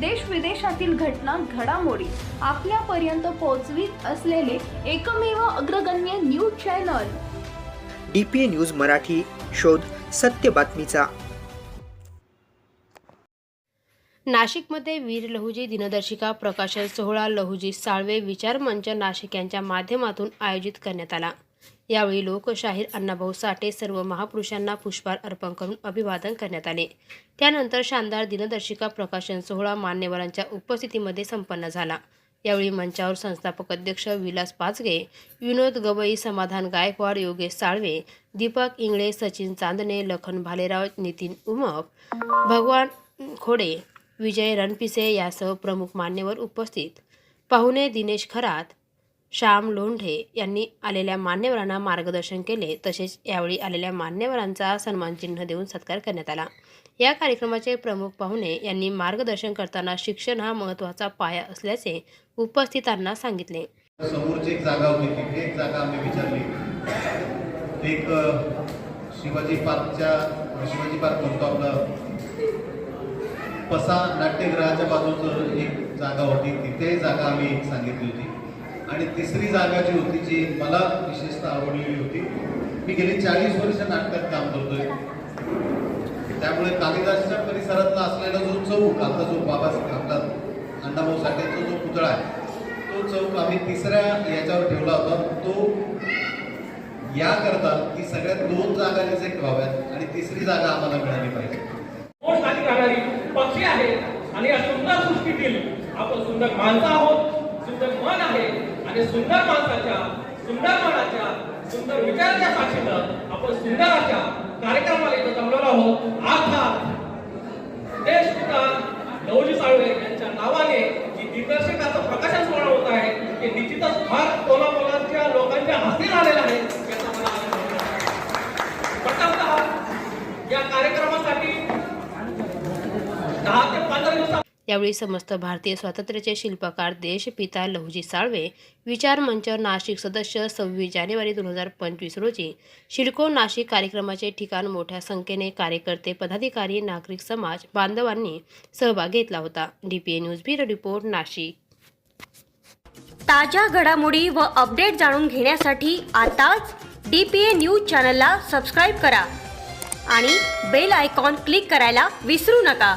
देश विदेशातील घटना घडामोडी आपल्यापर्यंत पोहोचवीत असलेले एकमेव अग्रगण्य news channel. D P A news Marathi शोध सत्य बातमीचा. नाशिकमध्ये वीर लहुजी दिनदर्शिका प्रकाशन सोहळा लहुजी साळवे विचार मंच नाशिक यांच्या माध्यमातून आयोजित करण्यात आला. यावेळी लोकशाहीर अण्णाभाऊ साठे सर्व महापुरुषांना पुष्पहार अर्पण करून अभिवादन करण्यात आले. त्यानंतर शानदार दिनदर्शिका प्रकाशन सोहळा मान्यवरांच्या उपस्थितीमध्ये संपन्न झाला. यावेळी मंचावर संस्थापक अध्यक्ष विलास पाचगे विनोद गवई समाधान गायकवाड योगेश साळवे दीपक इंगळे सचिन चांदणे लखन भालेराव नितीन उमप भगवान खोडे विजय रणपिसे यासह प्रमुख मान्यवर उपस्थित. पाहुणे दिनेश खरात श्याम लोंढे यांनी आलेल्या मान्यवरांना मार्गदर्शन केले. तसेच यावेळी आलेल्या मान्यवरांचा सन्मानचिन्ह देऊन सत्कार करण्यात आला. या कार्यक्रमाचे प्रमुख पाहुणे यांनी मार्गदर्शन करताना शिक्षण हा महत्त्वाचा पाया असल्याचे उपस्थितांना सांगितले. समोरची एक जागा होती तिथे. एक जागा आम्ही विचारली. एक शिवाजी पार्कच्या शिवाजी पार्क म्हणतो आपलं पसा नाट्यगृहाच्या बाजूचं एक जागा होती. तिथे जागा आम्ही सांगितली होती. आणि तिसरी जागा जी होती जी मला विशेषतः आवडलेली होती मी गेली चाळीस वर्ष नाटकात काम करतोय. त्यामुळे कालिदासच्या परिसरातला असलेला जो चौक आता जो बाबा आपला अण्णाभाऊ साठेचा जो पुतळा आहे तो चौक आम्ही तिसऱ्या याच्यावर ठेवला होता. तो याकरता की सगळ्यात दोन जागा रिजेक्ट व्हाव्यात आणि तिसरी जागा आम्हाला मिळाली पाहिजे. खाली राहणारी पक्षी आहे आणि या सुंदर सृष्टीतील आपण सुंदर माणसं आहोत सुंदर मन आहे. आणि सुंदर माणसाच्या सुंदर मनाच्या सुंदर विचाराच्या साक्षीनं आपण सुंदराच्या कार्यक्रमाला इथं जमलेलो आहोत. अर्थात देशपिता नवजी साळवे यांच्या नावाने जी दिग्दर्शकाचं प्रकाशन सोहळा होत आहे ते निश्चितच फार कोलाकोलाच्या लोकांच्या हस्ते झालेलं आहे. यावेळी समस्त भारतीय स्वातंत्र्याचे शिल्पकार देशपिता लहुजी साळवे विचार मंच नाशिक सदस्य सव्वीस जानेवारी दोन हजार पंचवीस रोजी शिडको नाशिक कार्यक्रमाचे ठिकाण मोठ्या संख्येने कार्यकर्ते पदाधिकारी नागरिक समाज बांधवांनी सहभाग घेतला होता. DPA news bureau report Nashik. ताज्या घडामोडी व अपडेट जाणून घेण्यासाठी आताच डी पी ए न्यूज चॅनलला सबस्क्राईब करा आणि बेल आयकॉन क्लिक करायला विसरू नका.